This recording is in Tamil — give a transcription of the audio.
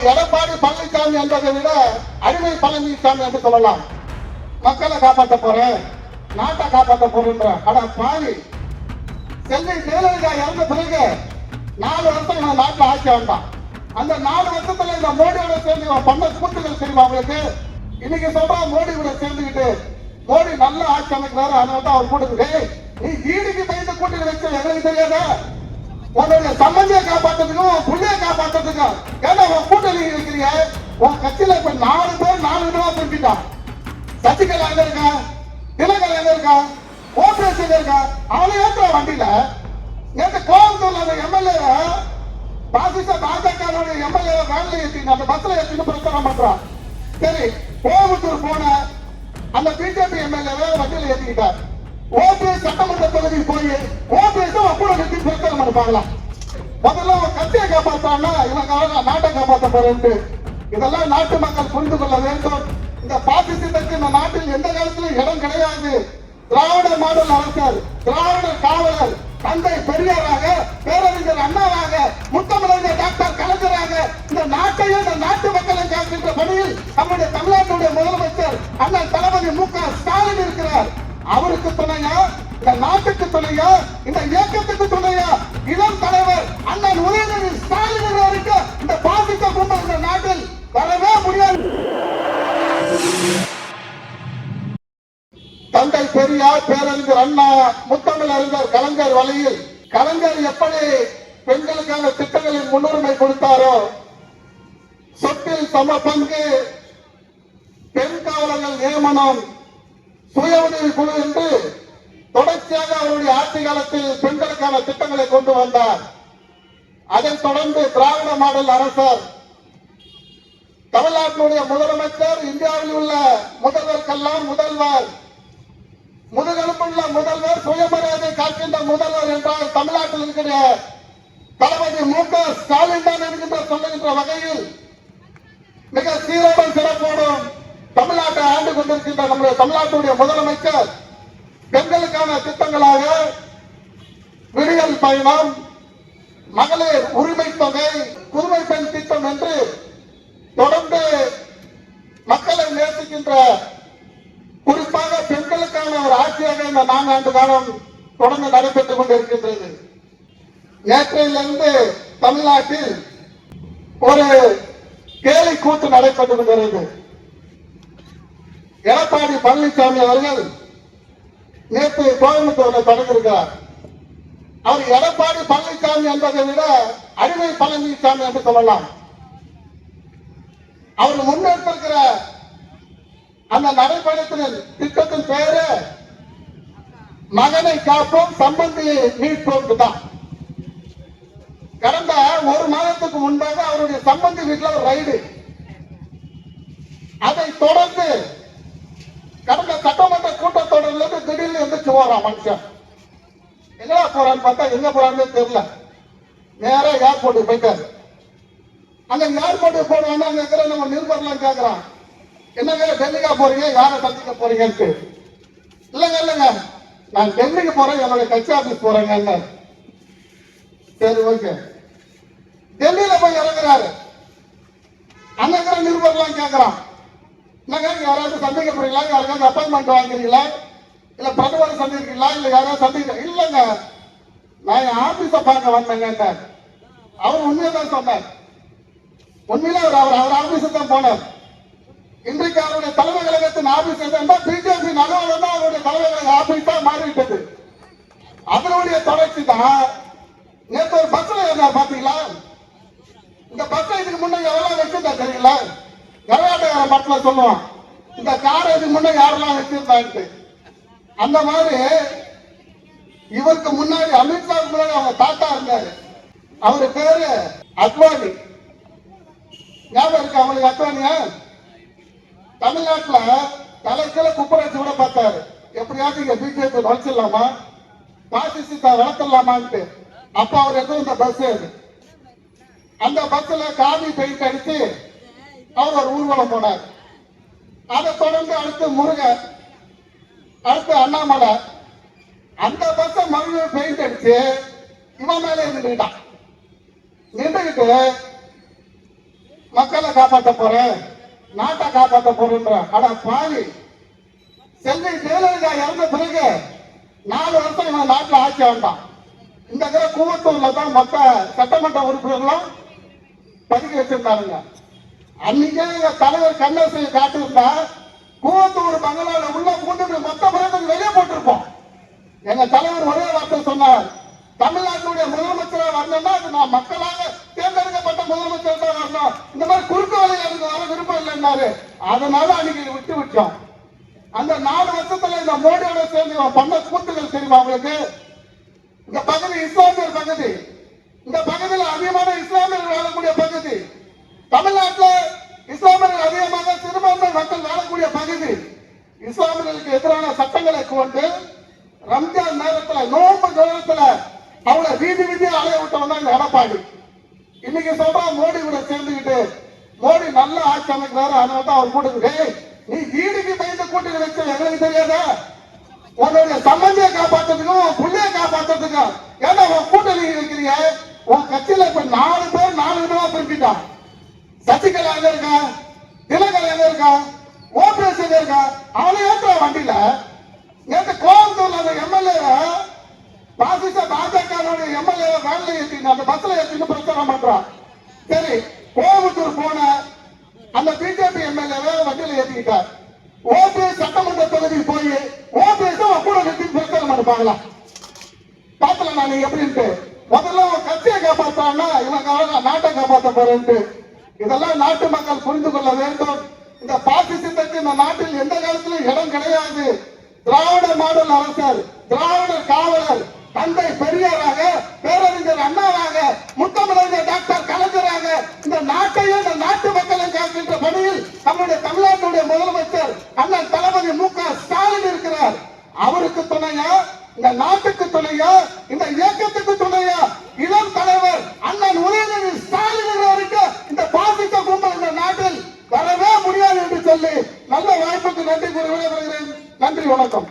எடப்பாடி பழனிசாமி என்பதை விட அடிமை பழனிசாமி என்று சொல்லலாம். மக்களை காப்பாற்ற போறேன் நாட்டை காப்பாற்ற போறேன்ற பாவி. செல்வி ஜெயலலிதா இறந்த பிறகு நாலு வருஷம் இவன் நாட்டில் ஆட்சி வந்தான் அந்த நாலு வருஷத்துல இந்த மோடியோட சேர்ந்து இவன் பண்ண கூட்டுகள் தெரியுமா அவங்களுக்கு இன்னைக்கு சொல்றா மோடி கூட சேர்ந்துக்கிட்டு மோடி நல்ல ஆட்சி அமைக்கிறாரு அதை வந்து அவர் கூட்டுக்கு நீ ஈடுக்கு பயந்து கூட்டணி வச்ச எங்களுக்கு தெரியாத? உன்னுடைய சம்பந்தியை காப்பாத்துறதுக்கும் இருக்கா? சசிகலா எங்க இருக்கா? திலகர் எங்க இருக்கா? ஓபிஎஸ் எங்க இருக்கா? அவனை ஏற்ற வண்டியில. நேற்று கோயம்புத்தூர்ல அந்த எம்எல்ஏ பாசிச பாஜக எம்எல்ஏ வேன்ல ஏற்றிங்க அந்த பஸ்ல ஏற்றின்னு பிரச்சாரம் பண்றான் சரி கோயம்புத்தூர் போன அந்த பிஜேபி எம்எல்ஏ வண்டியில ஏற்றிக்கிட்டார் ஓபிஎஸ் சட்டமன்ற தொகுதிக்கு போய் ஓபிஎஸ் கூட நிறுத்தி பிரச்சாரம் பண்ணுவாங்களா முதல்ல ஒரு கட்சியை காப்பாற்றான்னா இவங்க நாட்டை காப்பாற்ற போறேன்ட்டு. இதெல்லாம் நாட்டு மக்கள் புரிந்து கொள்ள வேண்டும். இந்த பாசிசத்துக்கு இந்த நாட்டில் எந்த காலத்திலும் இடம் கிடையாது. திராவிட மாடல் அரசர் திராவிட காவலர் தந்தை பெரியாராக பேரறிஞர் அண்ணாவாக முத்தமிழறிஞர் டாக்டர் கலைஞராக இந்த நாட்டையும் இந்த நாட்டு மக்களை காக்கின்ற பணியில் நம்முடைய தமிழ்நாட்டுடைய முதலமைச்சர் அண்ணன் தளபதி மு க ஸ்டாலின் இருக்கிறார். அவருக்கு துணையா? இந்த நாட்டுக்கு துணையா? இந்த இயக்கத்துக்கு துணையா? இளம் தலைவர் அண்ணன் உதயநிதி ஸ்டாலின் இருக்க இந்த பாசிச கும்பல் இந்த நாட்டில் வரவே முடியாது. தந்தை பெரியார் பேரறிஞர் அண்ணா முத்தமிழ் அறிஞர் கலைஞர் வழியில். கலைஞர் எப்படி பெண்களுக்கான திட்டங்களில் முன்னுரிமை கொடுத்தாரோ சொத்தில் சம பங்கு பெண் காவலர்கள் நியமனம் சுய உதவி குழு என்று தொடர்ச்சியாக அவருடைய ஆட்சி காலத்தில் பெண்களுக்கான திட்டங்களை கொண்டு வந்தார். அதைத் தொடர்ந்து திராவிட மாடல் அரசர் தமிழ்நாட்டினுடைய முதலமைச்சர் இந்தியாவில் உள்ள முதல்வர்க்கெல்லாம் முதல்வர் முதுகெலும்புள்ள முதல்வர் சுயமரியாதை காக்கின்ற முதல்வர் என்றால் தமிழ்நாட்டில் இருக்கிற தளபதி மு க ஸ்டாலின் தான் என்கின்ற சொல்லுகின்ற வகையில் மிக சீரோடும் சிறப்போடும் தமிழ்நாட்டை ஆண்டு கொண்டிருக்கின்ற நம்முடைய தமிழ்நாட்டுடைய முதலமைச்சர் பெண்களுக்கான திட்டங்களாக விடியல் பயணம் மகளிர் உரிமை தொகை புதுமை பெண் திட்டம் என்று தொடர்ந்து மக்களை நேசிக்கின்ற ஒரு ஆட்சியாக இந்த நான்காண்டு காலம் தொடர்ந்து நடைபெற்றுக் கொண்டிருக்கின்றது. நேற்றையிலிருந்து தமிழ்நாட்டில் ஒரு கேலி கூத்து நடைபெற்றுக் கொண்டிருந்தது எடப்பாடி பழனிசாமி அவர்கள் நேற்று கோயம்புத்தூர்ல தொடங்கியிருக்கிறார் அவர் எடப்பாடி பழனிசாமி என்பதை விட அடிமை பழனிசாமி என்று சொல்லலாம். அவர் முன்னெடுத்திருக்கிற அந்த நடைபயணத்தின் திட்டத்தின் பெயரு மகனை காப்போம் சம்பந்தியை மீட்போம் தான் கடந்த ஒரு மாதத்துக்கு முன்பாக அவருடைய சம்பந்தி வீட்டில் ஒரு ரைடு அதை தொடர்ந்து கடந்த சட்டமன்ற கூட்டத்தொடரில் இருந்து திடீர்னு எந்திரிச்சு போறான் மனுஷன். எங்கடா போறான்னு பார்த்தா எங்க போறான்னு தெரியல. நேரா ஏர்போர்ட்டுக்கு போயிட்டாரு. அந்த ஏர்போர்ட்டுக்கு போனோம்னா அங்க இருக்கிற நம்ம நிருபர்லாம் கேட்கிறான் என்னங்க டெல்லிக்கா போறீங்க? யாரை சந்திக்க போறீங்கன்ட்டு? இல்லைங்க இல்லைங்க. நான் டெல்லிக்கு போறேன் என்னோட கட்சி ஆபீஸ் போறேங்க சரி ஓகே. டெல்லியில போய் இறங்குறாரு. அங்கிற நிருபர்லாம் கேக்குறான். என்னங்க யாராவது சந்திக்க போறீங்களா? யாருக்காவது அப்பாயின்மெண்ட் வாங்குறீங்களா இல்ல பிரதமரை சந்திக்கிறீங்களா? இல்ல யாராவது சந்திக்க இல்லைங்க. நான் என் ஆபீஸ பார்க்க வந்தேங்க அவர் உண்மையை தான் சொன்னார். உண்மையில அவர் அவர் அவர் ஆபீஸுக்கு தான் போனார். இன்றைக்கு அவருடைய தலைமை கழகத்தின் ஆபீஸ் எதுன்னா பிஜேபி நகரம் தான் அவருடைய தலைமை கழக ஆபீஸா மாறிவிட்டது. அதனுடைய தொடர்ச்சி தான் நேற்று ஒரு பஸ்ல இருந்தார் பாத்தீங்களா? இந்த பஸ்ல இதுக்கு முன்ன எவ்வளவு வச்சிருந்தா தெரியல கரகாட்டக்கார பஸ்ல சொல்லுவான் இந்த காரை இதுக்கு முன்ன யாரெல்லாம் வச்சிருந்தான்ட்டு. அந்த மாதிரி இவருக்கு முன்னாடி அமித்ஷாவுக்கு முன்னாடி அவங்க தாத்தா இருந்தாரு. அவரு பேரு அத்வானி. ஞாபகம் இருக்கு அவங்களுக்கு அத்வானியா? தமிழ்நாட்டுல தலைக்கல குப்பராட்சி கூட பார்த்தாரு. எப்படியாவது இங்க பிஜேபி வளர்ச்சிடலாமா? பாசிசத்தை வளர்த்துடலாமான்ட்டு. அப்ப அவர் எதுவும் இந்த பஸ் அந்த பஸ்ல காவி பெயிண்ட் அடிச்சு அவர் ஒரு ஊர்வலம் போனார். அதை தொடர்ந்து அடுத்து முருகன் அடுத்து அண்ணாமலை. அந்த பஸ்ஸை மறுபடியும் பெயிண்ட் அடிச்சு இவன் மேலே இருந்துட்டான் நின்றுகிட்டு மக்களை காப்பாற்ற போறேன். நாட்டை காப்பாற்ற போறேன்ற அட பாவி. செல்வி ஜெயலலிதா இறந்த பிறகு நாலு வருஷம் இவன் நாட்டில் ஆட்சி வேண்டாம் இந்த தடவை கூவத்தூர்ல தான் மொத்த சட்டமன்ற உறுப்பினர்களும் பதுக்கி வச்சிருந்தாருங்க அன்னைக்கே எங்க தலைவர் கண்ணரசை காட்டியிருந்தா கூவத்தூர் பங்களால உள்ள பூண்டு மொத்த பிறகு வெளியே போட்டிருப்போம். எங்க தலைவர் ஒரே வார்த்தை சொன்னார் தமிழ்நாட்டுடைய முதலமைச்சராக வரணும்னா அது நான் மக்களாக முதலமைச்சர் தான் வரணும் இந்த மாதிரி குறுக்கு வழியில் எனக்கு வர விருப்பம் இல்லைன்னாரு. அதனால அன்னைக்கு விட்டு விட்டோம் அந்த நாலு வருஷத்துல இந்த மோடியோட சேர்ந்து பண்ண கூட்டுகள் தெரியுமா உங்களுக்கு? இந்த பகுதி இஸ்லாமியர் பகுதி. இந்த பகுதியில் அதிகமான இஸ்லாமியர்கள் வாழக்கூடிய பகுதி. தமிழ்நாட்டுல இஸ்லாமியர்கள் அதிகமாக சிறுபான்மை மக்கள் வாழக்கூடிய பகுதி. இஸ்லாமியர்களுக்கு எதிரான சட்டங்களை கொண்டு ரம்ஜான் நேரத்துல நோன்பு நேரத்தில் அவளை வீதி வீதியை அலைய விட்டவன் தான் இந்த எடப்பாடி. இன்னைக்கு சொல்றான் மோடி கூட சேர்ந்துக்கிட்டு மோடி நல்ல ஆட்சி அமைக்கிறாரு அதனால தான் அவர் கூட்டுக்கு டேய், நீ வீடுக்கு பயந்து கூட்டுக்கு வச்ச எங்களுக்கு தெரியாதா? உன்னுடைய சம்பந்திய காப்பாத்துறதுக்கும் உன் புள்ளைய காப்பாத்துறதுக்கும். ஏன்னா உன் கூட்டணி வைக்கிறீங்க உன் கட்சியில இப்ப நாலு பேர் நாலு விதமா பிரிப்பிட்டான் சசிகலா எங்க இருக்கா? திலகர் எங்க இருக்கா? ஓபிஎஸ் எங்க இருக்கா? அவனை ஏற்ற வண்டியில. நேற்று கோயம்புத்தூர்ல அந்த எம்எல்ஏ பாசிச பாஜக எம்எல்ஏ வேலை ஏற்றின அந்த பஸ்ல ஏற்றின்னு பிரச்சாரம் பண்றான் சரி கோயம்புத்தூர் போன அந்த பிஜேபி எம்எல்ஏ வண்டியில ஏற்றிக்கிட்டார் ஓபிஎஸ் சட்டமன்ற தொகுதிக்கு போய் ஓபிஎஸ் கூட நிறுத்தி பிரச்சாரம் பண்ணுப்பாங்களா பாத்தல நான் எப்படின்ட்டு? முதல்ல ஒரு கட்சியை காப்பாற்றான்னா இவங்க நாட்டை காப்பாற்ற போறேன்ட்டு. இதெல்லாம் நாட்டு மக்கள் புரிந்து கொள்ள வேண்டும். இந்த பாசிசத்துக்கு இந்த நாட்டில் எந்த காலத்திலும் இடம் கிடையாது. திராவிட மாடல் அரசர் திராவிடர் காவலர் தந்தை பெரியாராக பேரறிஞர் அண்ணாவாக முத்தமிழறிஞர் டாக்டர் கலைஞராக இந்த நாட்டையும் இந்த நாட்டு மக்களை காக்கின்ற பணியில் நம்முடைய தமிழ்நாட்டுடைய முதலமைச்சர் அண்ணன் தளபதி மு க ஸ்டாலின் இருக்கிறார். அவருக்கு துணையா இந்த நாட்டுக்கு துணையா இந்த இயக்கத்துக்கு துணையா இளம் தலைவர் அண்ணன் உதயநிதி ஸ்டாலின் வரைக்கும் இந்த பாசிச கும்பல் இந்த நாட்டில் வரவே முடியாது என்று சொல்லி நல்ல வாய்ப்புக்கு நன்றி கூறி விடைபெறுகிறேன். நன்றி வணக்கம்.